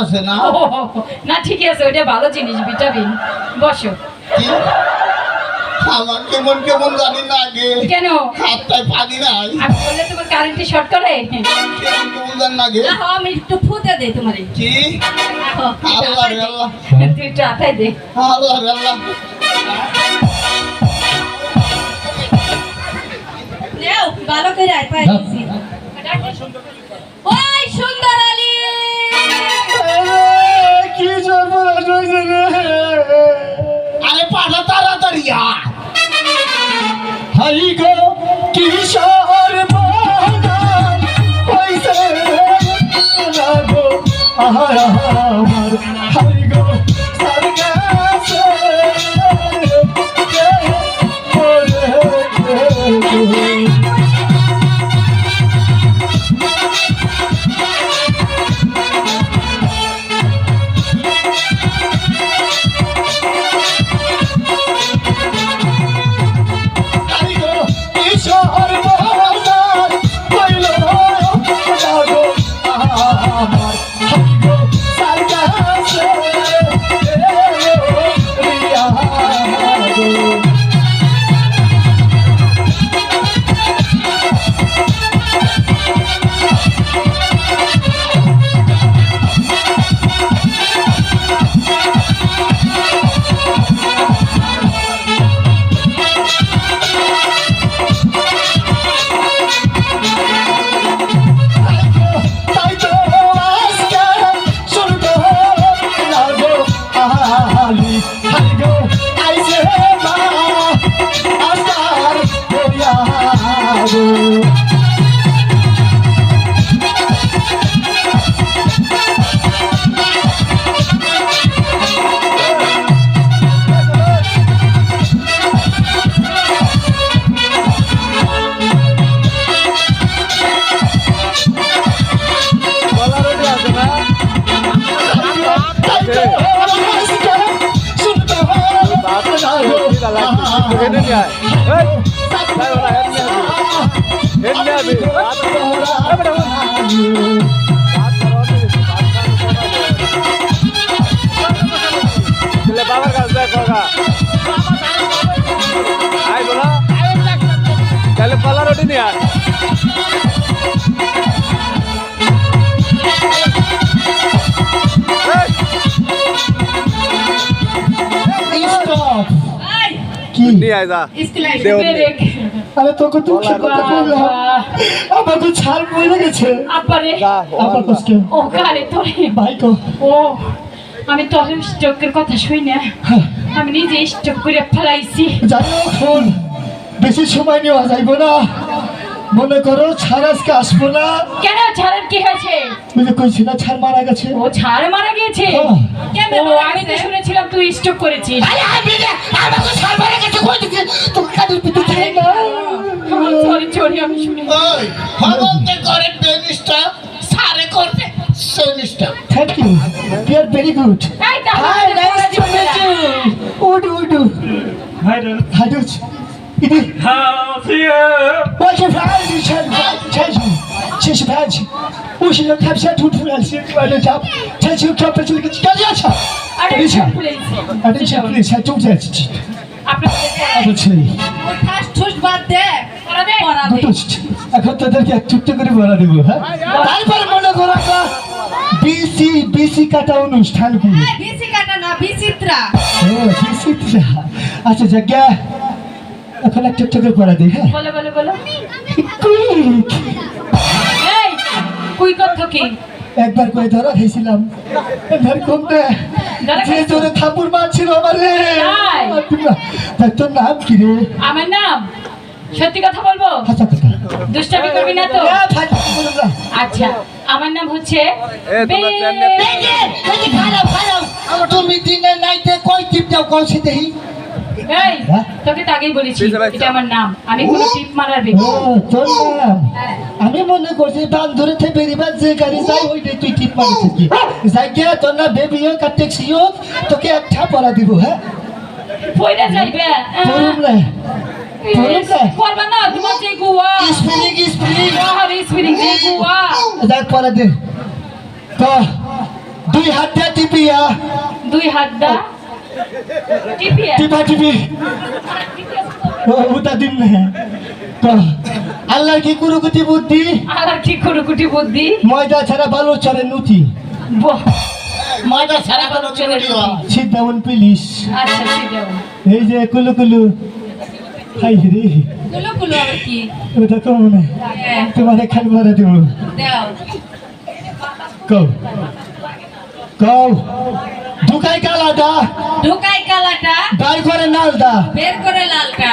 আছে না? না ঠিকই আছে ওইটা ভালো জিনিস ভিটামিন। বসো। কি? আমার কেমন কেমন জানি না আগে কেন? হাতটায় পানি নাই। আমি বললে তোমার কারেন্টে শর্ট করে? কেমন কেমন জানি না আগে আহ, আমি একটু ফুটে দেই তোমারে কি? আল্লাহ রে আল্লাহ। তুই একটু আটাই দে। আল্লাহ রে আল্লাহ। নেও ভালো করে আয় পাই আমার নিয়ে আয় যা স্কুল আই দেও ব্রেক আরে তোকে দুঃখের কথা বললাম আমার তো ছাল পড়ে গেছে। আপারে যা কষ্ট ও কারে তোরে। ভাই কো। ও আমি তো স্ট্রোকের কথা শুই না। আমি নিজে স্টক করে ফেলাইছি। জানো বেশি সময় নেওয়া যাইব না। মনে করো ছাড় আজকে আসব না। কেন ছাড়ের কি হয়েছে? বুঝে কইছি না ছাড় মারা গেছে। ও ছাড় মারা গিয়েছে? হ্যাঁ। কেন ও আমি তো শুনেছিলাম তুই স্ট্রোক করেছিস। আরে সরি সরি আমি শুনি ওই ভগবন্তে করে বেনিসটা সারে করতে সেনিসটা thank you you are very good hi nice to meet you would would hi ঠাস ঠুস বাদ দে পড়াবে? পড়াবে এখন তোদেরকে এক চুট্টে করে বলা দেবো হ্যাঁ তারপরে মনে করো বিসি বিসি কাটা অনুষ্ঠান করি বিসি কাটা না বিচিত্রা ও বিসি আচ্ছা জায়গা এখন একটা চোখে পড়া দিই হ্যাঁ। বলো বলো বলো। এই কুই কথা কি? একবার করে ধরা খেয়েছিলাম। ধর কমতে যে খাইছো? জোরে থাপুর মারছিল আমারে তাই? তাই? তোর নাম কি রে? আমার নাম? সত্যি কথা বলব? হাসা কথা দুষ্টামি করবি না তো? এ, ফাঁকি বলো না। আচ্ছা আমার নাম হচ্ছে তুমি দিনে নাইতে কই টিপ দাও সে দেহি এই হ্যাঁ? তোকে তো আগেই বলেছি এটা আমার নাম। আমি কোনো টিপ মারার ব্যক্তি। তোর নাম আমি মনে করছি বান ধরে থেকে বেরিবার যে গাড়ি যাই ওইটাই তুই টিপ মারিস কি? যাই গিয়া তোর না বেবি হোক আর ট্যাক্সি হোক তোকে একটা পড়া দিব হ্যাঁ? যাইবে পড়ুম না। পড়ুম না। তোমার যে গুয়া। স্পিলিং স্পিলিং বাহার স্পিরিং যে গুয়া। পড়া দে। ক দুই হাত দিয়ে টিপিয়া। দুই হাত দা টিপিয়া টিপা টিপি ও উতা দিন না। ক, আল্লাহর কি কুরুকুতি বুদ্ধি? আর কি কুরুকুটি বুদ্ধি? ময়দা ছাড়া বালু চড়ে নুতি। বাহ, ময়দা ছাড়া কোনো চুরি হয় সিদ্ধাউন পিলিশ। আচ্ছা আছে এই যে কুলু কুলু। হাই রে। কুলু কুলু আবার কি? ওটা কম না হ্যাঁ, তোমার এখানে মারা দেবো। দাও। কও। কও। ঢুকাই কালাটা। ঢুকাই কালাটা। বাই করে নালদা বের করে লালটা।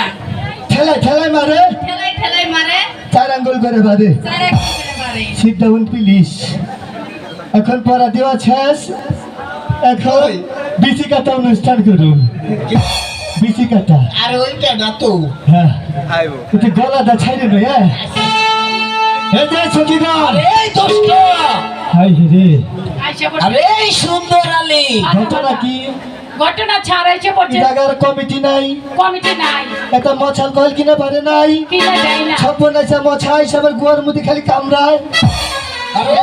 ঠেলাই ঠেলাই মারে। ঠেলাই ঠেলাই মারে। চার আঙ্গুল করে বাদে চার এক করে মারে সিদ্ধাউন পিলিশ এখন পড়া দেওয়া শেষ। এখন বিচি কাটা অনুষ্ঠান করুন। বিচি কাটা আর ওইটা না তো? হ্যাঁ। আইব। একটু গলাটা ছাইরে নয় হ্যাঁ। এই যে সখীগণ। এই দোস্ত হাই রে। আরে সুন্দর আলী। ঘটনা কি? ঘটনা ছাড়াইছে পড়ছে। জায়গার কমিটি নাই। কমিটি নাই। একটা মছাল কল কিনা পারে নাই। কিনা যায় না। ছপ্পন আছে মছা হিসাবে গুয়ার মধ্যে খালি কামড়ায়। আরে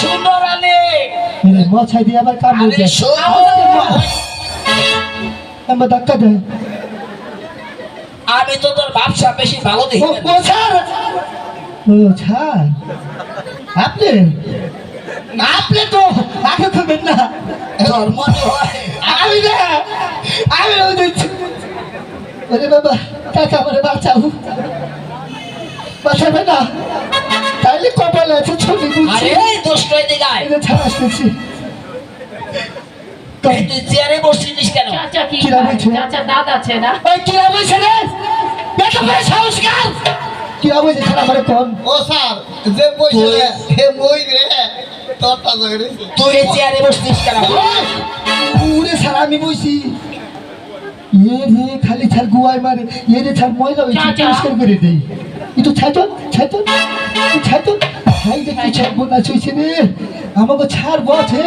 সুন্দর আলী। মছাই দিয়ে আবার কামড়ে সুন্দর আমার ধাক্কা দেয়। আমি তো তোর ব্যবসা বেশি ভালো দেখি ও ও ছাড়। ও ছাড়। আপনি? আপনি তো আগে খুবেন না। মনে হয়। আমি না আমি ওরে বাবা কাকা আমার বাঁচাও। বাঁচাবে না। তাইলে কপালে আছে ছবি বুঝছি এদিকে আয় এটা ছাড়া আসতেছি। তুই চেয়ারে বসছিস কেন? চাচা কি কিরা চাচা দাঁত আছে না? ওই কিরা বলছে রে? বেটা ভাই সংস্কার কিরা? বলছে ছাড়া আমার কোন। ও স্যার যে পয়সা হে মই রে। তুই এই চেয়ারে বসছিস কেন? উড়ে ছাড়া আমি বইছি। এ রে খালি ছাড় গুয়াই মারে। এ রে ছাড় ময়লা হয়েছে পরিষ্কার করে দেই ছাইতো ছাইতো হাই রে কি ছাড়বো না চুইছে রে আমাকে ছাড় বছে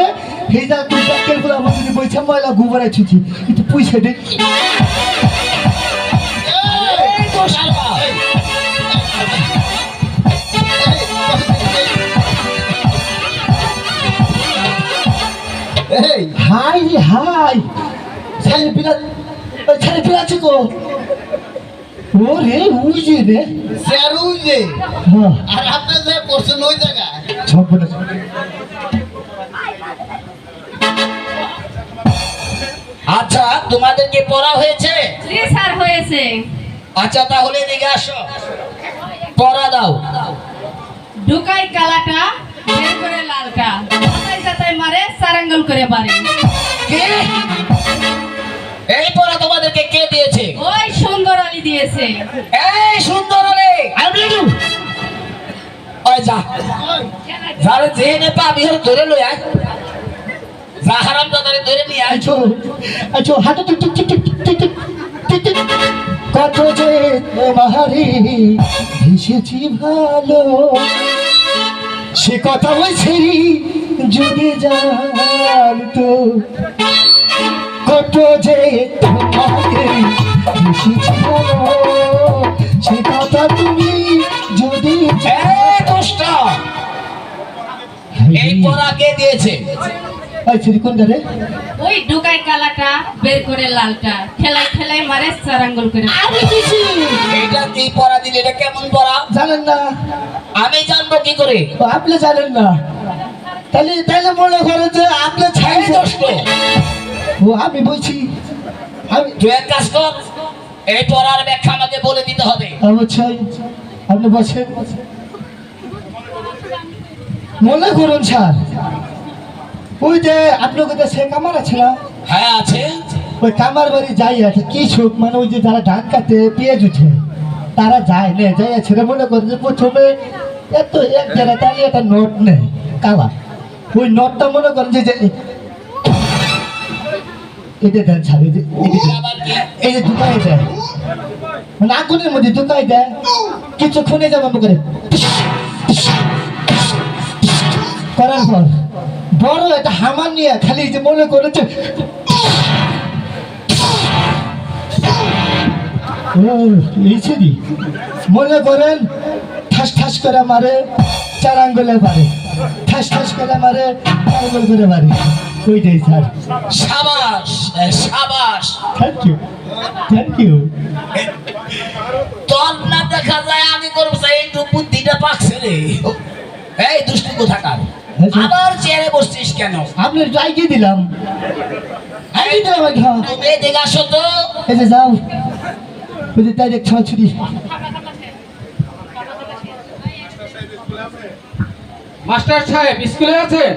সেই যা তুই ডাক্তার বলে আমার যদি বইছে ময়লা গুবরাই ছুছি একটু পয়সা দে হাই হাই। ছেলে পিলা ছেলে পিলা আছে তো। ওরে রে। স্যার আর আপনার যে প্রশ্ন ওই সব আচ্ছা তোমাদের কি পড়া হয়েছে? স্যার হয়েছে। আচ্ছা তাহলে এদিকে আসো। পড়া দাও। ঢুকাই কালাটা। বের তোমাদেরকে কে দিয়েছে? ধরে লই আয়। যা হারাম দাদারে ধরে নিয়ে আয়। ছো আছো হাতে tick tick tick tick tick tick কত যে তোমারই এসেছি ভালো। সে কথা বলছি যদি জানতো কত যে তোমাকে সে কথা তুমি যদি এই দুষ্ট! পড়া কে দিয়েছে? কোন রে ওই কালাটা বের করে লালটা ঠেলাই মারে করে। আমি দিছি! কি পড়া দিলে? এটা কেমন পড়া জানেন না। আমি জানব কি করে? আপনি জানেন না। তাহলে তাহলে মনে করে যে আপনি ছাই দুষ্ট ও আমি বলছি আমি তুই এক কাজ কর এই ব্যাখ্যা আমাকে বলে দিতে হবে। অবশ্যই আপনি বলছেন মনে করুন স্যার ওই যে আপনার সে কামার আছে না? হ্যাঁ আছে। ওই কামার বাড়ি যাই আছে কি সুখ মানে ওই যে যারা ধান কাটে পেঁয়াজ উঠে তারা যায় না যাই আছে মনে করে যে প্রথমে এক একটা নোট কালা। ওই মনে এই যে দেয়। মানে দেয়। কিছুক্ষণে যাব করে করার পর বড় একটা হামার নিয়ে খালি যে মনে করেছে মনে করেন ঠাস ঠাস করে মারে চার আঙ্গুলে পারে ঠাস ঠাস করে মারে চার আঙ্গুল করে মারে ওইটাই স্যার। সাবাস সাবাস। থ্যাংক ইউ থ্যাংক ইউ তোর না দেখা যায় আমি করব চাই একটু বুদ্ধিটা পাকছে রে। এই দুষ্টু কোথাকার? আবার চেয়ারে বসছিস কেন? আপনার একটু আইডিয়া দিলাম। দিলাম আর কি, হ্যাঁ। তুমি এদিকে আসো তো। এই যে যাও। ওই যে ডাইরেক্ট ছড়াছড়ি মাস্টার সাহেব স্কুলে আছেন?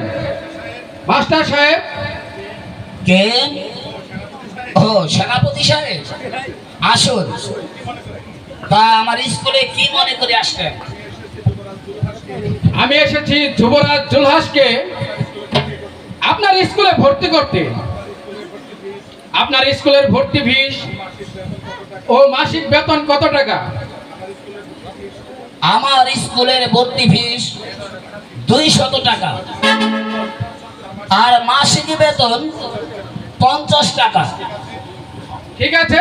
মাস্টার সাহেব? কে? ও সেনাপতি সাহেব? আসুন। তা আমার স্কুলে কি মনে করে আসলেন? আমি এসেছি যুবরাজ জুলহাসকে আপনার স্কুলে ভর্তি করতে। আপনার স্কুলের ভর্তি ফিস ও মাসিক বেতন কত টাকা? আমার স্কুলের ভর্তি ফিস দুই শত টাকা। আর মাসিক বেতন পঞ্চাশ টাকা। ঠিক আছে?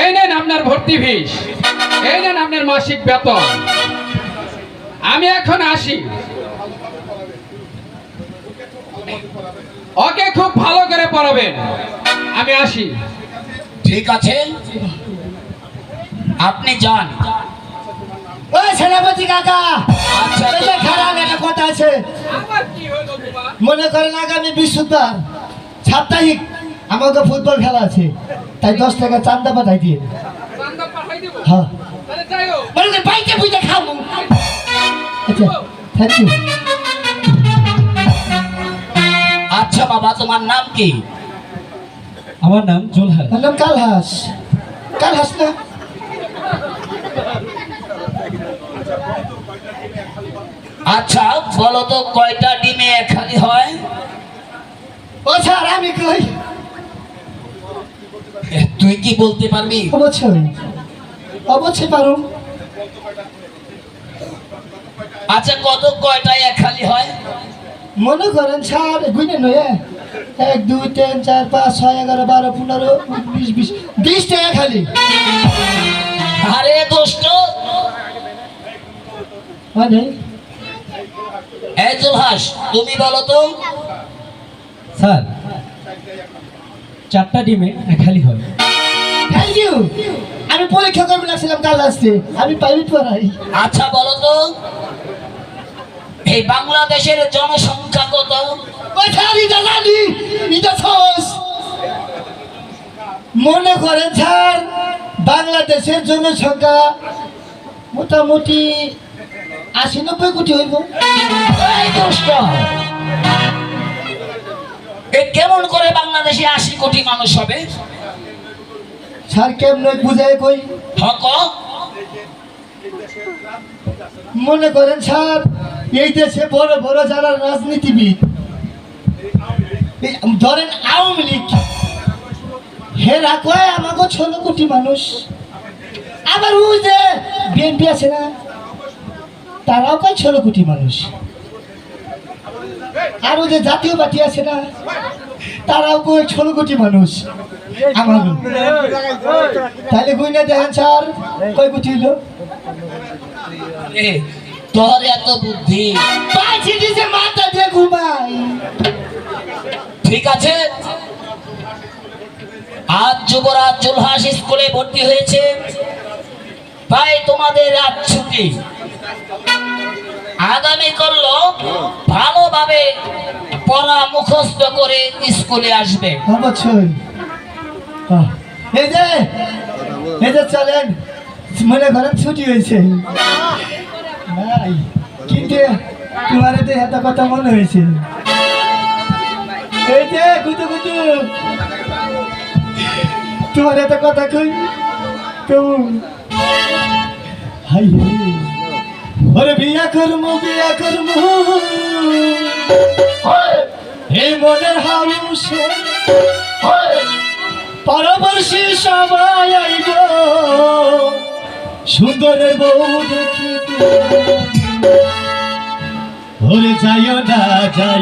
এই নেন আপনার ভর্তি ফিস। এই নেন আপনার মাসিক বেতন। আমি এখন আসি। ওকে খুব ভালো করে পড়াবেন। আমি আসি। ঠিক আছে? আপনি যান। সেনাপতি কাকা আচ্ছা খারাপ একটা কথা আছে। মনে করেন আগামী বৃহস্পতিবার সাপ্তাহিক আমাকে ফুটবল খেলা আছে তাই দশ টাকা চান্দা পাঠাই দিয়ে হ্যাঁ। মনে করেন বাইকে বুঝে খাব। আচ্ছা থ্যাংক ইউ আচ্ছা বাবা তোমার নাম কি? আমার নাম জুলহাস আমার নাম কালহাস। কালহাস না? আচ্ছা বলো তো কয়টা ডিমে খালি হয়? ও স্যার আমি কই? তুই কি বলতে পারবি? অবশ্যই। অবশ্যই পারো। আচ্ছা কত কয়টা এক খালি হয়? মনে করেন স্যার গুইনে নয় এক। দুই তিন চার পাঁচ ছয় এগারো বারো পনেরো বিশ বিশ। বিশ টাকা খালি আরে দোস্ত মানে? এই জুলহাস তুমি বলো তো? স্যার চারটা ডিমে খালি থ্যাংক ইউ আমি পরীক্ষা করব লাগছিলাম কাল আসতে। আমি প্রাইভেট পড়াই আচ্ছা বলো তো। এই বাংলাদেশের জনসংখ্যা কত? মনে করেন স্যার বাংলাদেশের জনসংখ্যা মোটামুটি আশি নব্বই কোটি হইব। এ কেমন করে বাংলাদেশে আশি কোটি মানুষ হবে? স্যার কেমন বুঝাই কই? হক মনে করেন স্যার এই দেশে বড় বড় যারা রাজনীতিবিদ ধরেন আওয়ামী লীগ হেরা কয় আমাকে ষোলো কোটি মানুষ। আবার ওই যে বিএনপি আছে না? তারাও কয় ষোলো কোটি মানুষ। আর ওই যে জাতীয় পার্টি আছে না তারাও কয় ষোলো কোটি মানুষ। আমার তাহলে গুইনা দেখেন স্যার? কয় কোটি এ, তোর এত বুদ্ধি। দিছে মাথা দিয়ে ঘুমাই। ঠিক আছে? আজ যুবরাজ জুলহাস স্কুলে ভর্তি হয়েছে। তাই তোমাদের আজ ছুটি। আগামী করল, ভালোভাবে পড়া মুখস্থ করে স্কুলে আসবে। অবশ্যই। এই যে এই যে চলেন মনে করেন ছুটি হয়েছে। কিন্তু তোমার এতে কথা মনে হয়েছে। এই যে কুতু কুতু তোমার এত কথা কই? কেমন হাই হাই। ওরে বিয়া করমু বিয়া করমু হে মনের হাউসে পরবর্ষী সবাই আইব সুন্দরের বউ দেখিতে ওরে যাইও না যাইও